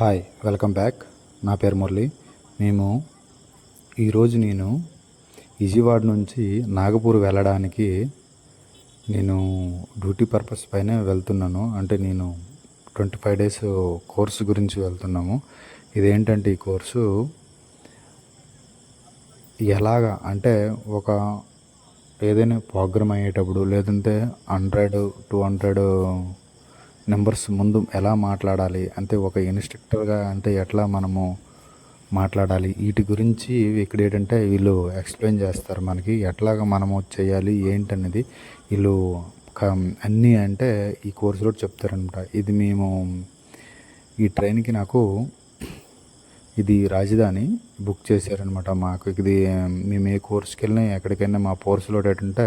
Hi welcome back నా పేరు మురళి. మేము ఈరోజు నేను విజయవాడ నుంచి నాగపూర్ వెళ్ళడానికి నేను డ్యూటీ పర్పస్ పైన వెళ్తున్నాను. అంటే నేను ట్వంటీ ఫైవ్ డేస్ కోర్సు గురించి వెళ్తున్నాము. ఇదేంటంటే ఈ కోర్సు ఎలాగా అంటే ఒక ఏదైనా ప్రోగ్రామ్ అయ్యేటప్పుడు లేదంటే హండ్రెడ్ టూ హండ్రెడ్ నెంబర్స్ ముందు ఎలా మాట్లాడాలి అంటే ఒక ఇన్స్ట్రక్టర్గా అంటే ఎట్లా మనము మాట్లాడాలి వీటి గురించి ఇక్కడ ఏంటంటే వీళ్ళు ఎక్స్ప్లెయిన్ చేస్తారు మనకి ఎట్లాగా మనము చేయాలి ఏంటనేది వీళ్ళు క- అన్నీ అంటే ఈ కోర్సులో చెప్తారనమాట. ఇది మేము ఈ ట్రైన్కి నాకు ఇది రాజధాని బుక్ చేశారనమాట మాకు. ఇది మేము ఏ కోర్సుకెళ్ళినా ఎక్కడికైనా మా కోర్సులో ఏంటంటే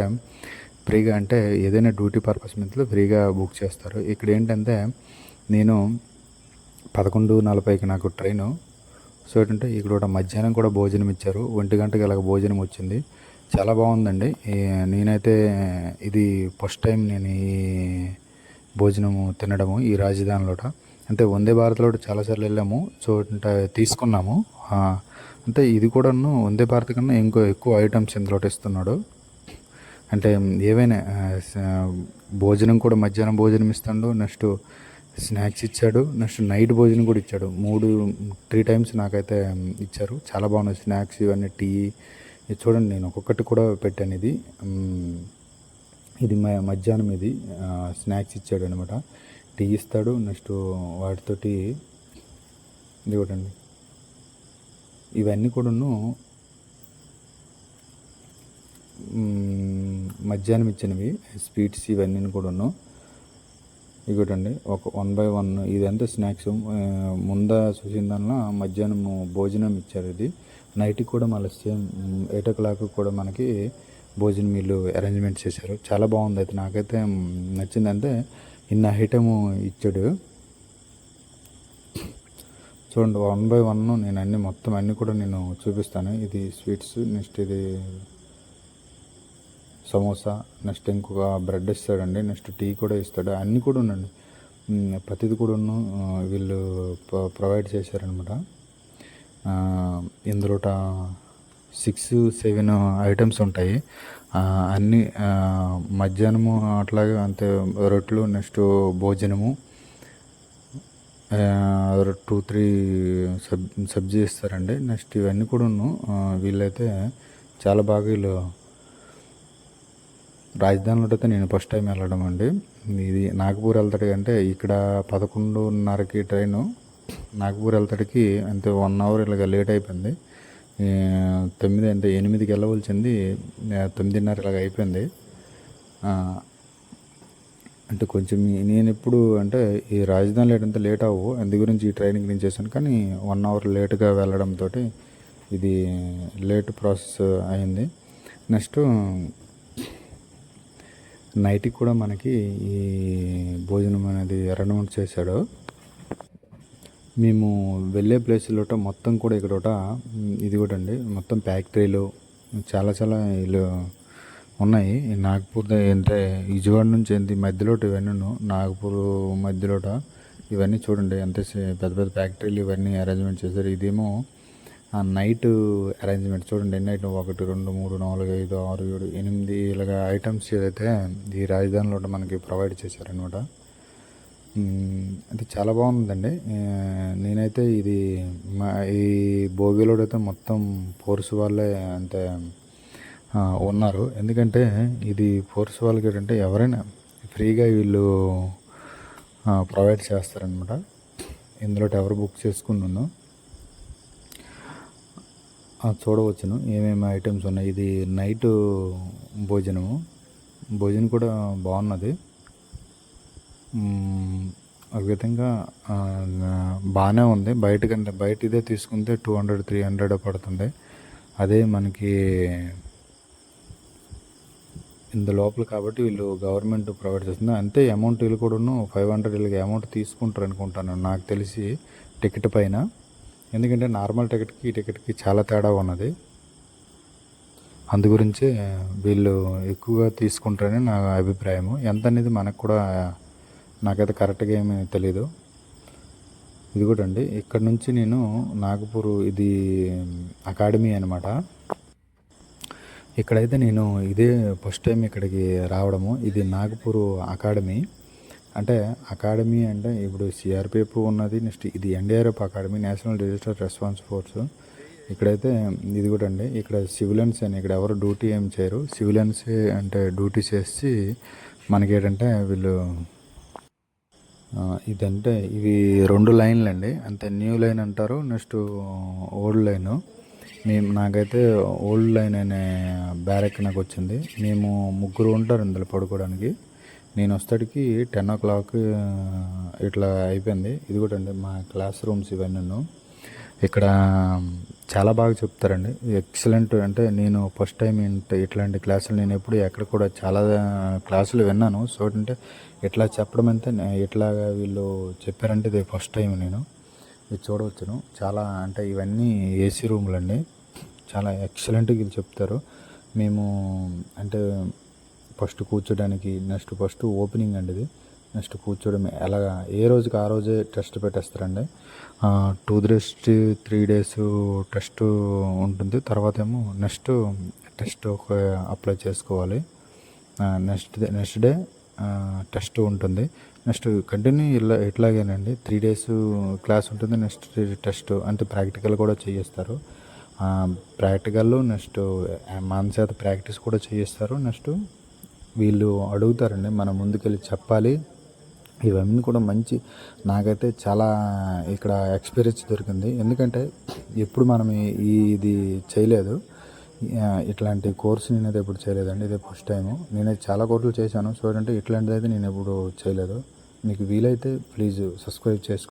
ఫ్రీగా అంటే ఏదైనా డ్యూటీ పర్పస్ మీద ఫ్రీగా బుక్ చేస్తారు. ఇక్కడ ఏంటంటే నేను పదకొండు నలభైకి నాకు ట్రైను. సో ఏంటంటే ఇక్కడ కూడా మధ్యాహ్నం కూడా భోజనం ఇచ్చారు. ఒంటి గంటకి ఇలాగ భోజనం వచ్చింది. చాలా బాగుందండి. నేనైతే ఇది ఫస్ట్ టైం నేను ఈ భోజనము తినడము ఈ రాజధానిలోట. అంటే వందే భారత్లో చాలాసార్లు వెళ్ళాము. సో తీసుకున్నాము. అంటే ఇది కూడాను వందే భారత్ కన్నా ఇంకో ఎక్కువ ఐటమ్స్ ఇందులో ఇస్తున్నాడు. అంటే ఏవైనా భోజనం కూడా మధ్యాహ్నం భోజనం ఇస్తాడు నెక్స్ట్ స్నాక్స్ ఇచ్చాడు నెక్స్ట్ నైట్ భోజనం కూడా ఇచ్చాడు. మూడు త్రీ టైమ్స్ నాకైతే ఇచ్చారు. చాలా బాగున్నాయి స్నాక్స్ ఇవన్నీ టీ. చూడండి నేను ఒక్కొక్కటి కూడా పెట్టాను ఇది. ఇది మధ్యాహ్నం ఇది స్నాక్స్ ఇచ్చాడు అనమాట టీ ఇస్తాడు నెక్స్ట్ వాటితోటి ఇది ఒకటండి. ఇవన్నీ కూడాను మధ్యాహ్నం ఇచ్చినవి స్వీట్స్ ఇవన్నీ కూడాను. ఇగోటండి ఒక వన్ బై వన్ ఇదంతా స్నాక్స్. ముంద చూసిన దానిలో మధ్యాహ్నం భోజనం ఇచ్చారు ఇది. నైట్కి కూడా మళ్ళీ సేమ్ ఎయిట్ ఓ క్లాక్ కూడా మనకి భోజనం వీళ్ళు అరేంజ్మెంట్ చేశారు. చాలా బాగుంది అయితే నాకైతే నచ్చిందంటే ఇన్ని ఐటమ్ ఇచ్చాడు. చూడండి వన్ బై వన్ నేను అన్ని మొత్తం అన్నీ కూడా నేను చూపిస్తాను. ఇది స్వీట్స్ నెక్స్ట్ ఇది సమోసా నెక్స్ట్ ఇంకొక బ్రెడ్ ఇస్తాడండి నెక్స్ట్ టీ కూడా ఇస్తాడు అన్నీ కూడా ఉండండి. ప్రతిది కూడా వీళ్ళు ప్రొ- ప్రొవైడ్ చేశారనమాట ఇందులో సిక్స్ సెవెన్ ఐటమ్స్ ఉంటాయి. అన్నీ మధ్యాహ్నము అట్లాగే అంతే రొట్టెలు నెక్స్ట్ భోజనము టూ త్రీ సబ్ సబ్జీ ఇస్తారండి. నెక్స్ట్ ఇవన్నీ కూడా వీళ్ళైతే చాలా బాగా వీళ్ళు రాజధానిలో అయితే నేను ఫస్ట్ టైం వెళ్ళడం అండి. ఇది నాగపూర్ వెళ్తాడు అంటే ఇక్కడ పదకొండున్నరకి ట్రైను. నాగపూర్ వెళ్తాడికి అంతే వన్ అవర్ ఇలాగ లేట్ అయిపోయింది. తొమ్మిది అంటే ఎనిమిదికి వెళ్ళవలసింది. తొమ్మిదిన్నర ఇలాగ అయిపోయింది. అంటే కొంచెం నేను ఎప్పుడు అంటే ఈ రాజధాని లేట్ అంతా లేట్ అవ్వు. అందు గురించి ఈ ట్రైనింగ్ నేను చేశాను. కానీ వన్ అవర్ లేట్గా వెళ్ళడంతో ఇది లేట్ ప్రాసెస్ అయింది. నెక్స్ట్ నైట్కి కూడా మనకి ఈ భోజనం అనేది అరేంజ్మెంట్ చేశాడు. మేము వెళ్ళే ప్లేస్లో మొత్తం కూడా ఇక్కడ ఒకట, ఇది కూడా అండి మొత్తం ఫ్యాక్టరీలు చాలా చాలా ఇల్లు ఉన్నాయి. నాగపూర్ అంటే విజయవాడ నుంచి ఏంటి మధ్యలో ఇవన్నీ నాగపూర్ మధ్యలోట ఇవన్నీ చూడండి ఎంత పెద్ద పెద్ద ఫ్యాక్టరీలు ఇవన్నీ అరేంజ్మెంట్ చేశారు. ఇదేమో ఆ నైట్ అరేంజ్మెంట్ చూడండి ఎన్ని ఐటమ్ ఒకటి రెండు మూడు నాలుగు ఐదు ఆరు ఏడు ఎనిమిది ఇలాగ ఐటమ్స్ ఏదైతే ఈ రాజధానిలో మనకి ప్రొవైడ్ చేశారనమాట అది చాలా బాగుందండి. నేనైతే ఇది మా ఈ భోగిలో అయితే మొత్తం ఫోర్స్ వాళ్ళే అంటే ఉన్నారు. ఎందుకంటే ఇది ఫోర్స్ వాళ్ళకి ఏంటంటే ఎవరైనా ఫ్రీగా వీళ్ళు ప్రొవైడ్ చేస్తారనమాట ఇందులో ఎవరు బుక్ చేసుకున్నాను. చూడవచ్చును. ఏమేమి ఐటమ్స్ ఉన్నాయి? ఇది నైట్ భోజనము. భోజనం కూడా బాగున్నది. ఒక విధంగా బాగానే ఉంది బయట కంటే బయట ఇదే తీసుకుంటే టూ హండ్రెడ్ త్రీ హండ్రెడ్ పడుతుంది. అదే మనకి ఇంత లోపల కాబట్టి వీళ్ళు గవర్నమెంట్ ప్రొవైడ్ చేస్తుంది. అంతే అమౌంట్ వీళ్ళు కూడాను ఫైవ్ హండ్రెడ్ వీళ్ళకి అమౌంట్ తీసుకుంటారు అనుకుంటాను నాకు తెలిసి టికెట్ పైన. ఎందుకంటే నార్మల్ టికెట్కి ఈ టికెట్కి చాలా తేడా ఉన్నది. అందు గురించి వీళ్ళు ఎక్కువగా తీసుకుంటారని నా అభిప్రాయము. ఎంత అనేది మనకు కూడా నాకైతే కరెక్ట్గా ఏమీ తెలీదు. ఇది కూడా అండి. ఇక్కడ నుంచి నేను నాగపూర్ ఇది అకాడమీ అనమాట ఇక్కడైతే నేను ఇదే ఫస్ట్ టైం ఇక్కడికి రావడము. ఇది నాగపూర్ అకాడమీ. అంటే అకాడమీ అంటే ఇప్పుడు సిఆర్పిఎఫ్ ఉన్నది నెక్స్ట్ ఇది NDRF academy national disaster response force ఇక్కడైతే ఇది కూడా అండి ఇక్కడ సివిలియన్స్ అని ఇక్కడ ఎవరు డ్యూటీ ఏం చేయరు. సివిలియన్స్ అంటే డ్యూటీ చేసి మనకి ఏంటంటే వీళ్ళు ఇదంటే ఇవి రెండు లైన్లు అండి. అంటే న్యూ లైన్ అంటారు నెక్స్ట్ ఓల్డ్ లైన్. మేము నాకైతే ఓల్డ్ లైన్ అనే బ్యారెక్ నాకు వచ్చింది. మేము ముగ్గురు ఉంటారు ఇందులో పడుకోవడానికి. నేను వస్తాడికి టెన్ ఓ క్లాక్ ఇట్లా అయిపోయింది. ఇది కూడా అండి మా క్లాస్ రూమ్స్ ఇవన్నీ ఇక్కడ చాలా బాగా చెప్తారండి. ఎక్సలెంట్ అంటే నేను ఫస్ట్ టైం ఇట్లాంటి క్లాసులు నేను ఎప్పుడు ఎక్కడ కూడా చాలా క్లాసులు విన్నాను. సో అంటే ఇట్లా చెప్పడం అంతే ఇట్లాగా వీళ్ళు చెప్పారంటే ఇది ఫస్ట్ టైం నేను. ఇది చూడవచ్చును. చాలా అంటే ఇవన్నీ ఏసీ రూములు అండి చాలా ఎక్సలెంట్గా వీళ్ళు చెప్తారు. మేము అంటే ఫస్ట్ కూర్చోడానికి నెక్స్ట్ ఫస్ట్ ఓపెనింగ్ అండి ఇది. నెక్స్ట్ కూర్చోవడం ఎలాగా ఏ రోజుకి ఆ రోజే test పెట్టేస్తారండి? Two days three days test ఉంటుంది. తర్వాత ఏమో నెక్స్ట్ టెస్ట్ ఒక అప్లై చేసుకోవాలి. Next day next day test ఉంటుంది. నెక్స్ట్ కంటిన్యూ ఇలా ఇట్లాగేనండి. త్రీ డేస్ క్లాస్ ఉంటుంది నెక్స్ట్ టెస్ట్. అంటే ప్రాక్టికల్ కూడా చేయిస్తారు. ప్రాక్టికల్ నెక్స్ట్ మన చేత ప్రాక్టీస్ కూడా చేయిస్తారు. నెక్స్ట్ వీళ్ళు అడుగుతారండి మనం ముందుకెళ్ళి చెప్పాలి. ఇవన్నీ కూడా మంచి నాకైతే చాలా ఇక్కడ ఎక్స్పీరియన్స్ దొరికింది. ఎందుకంటే ఎప్పుడు మనం ఈ- ఇది చేయలేదు. ఇట్లాంటి కోర్స్ నేనైతే ఎప్పుడు చేయలేదండి ఇదే ఫస్ట్ టైం నేనైతే చాలా కోర్సులు చేశాను. సో అంటే ఇట్లాంటిది అయితే నేను ఎప్పుడు చేయలేదు. మీకు వీలైతే ప్లీజ్ సబ్స్క్రైబ్ చేసుకో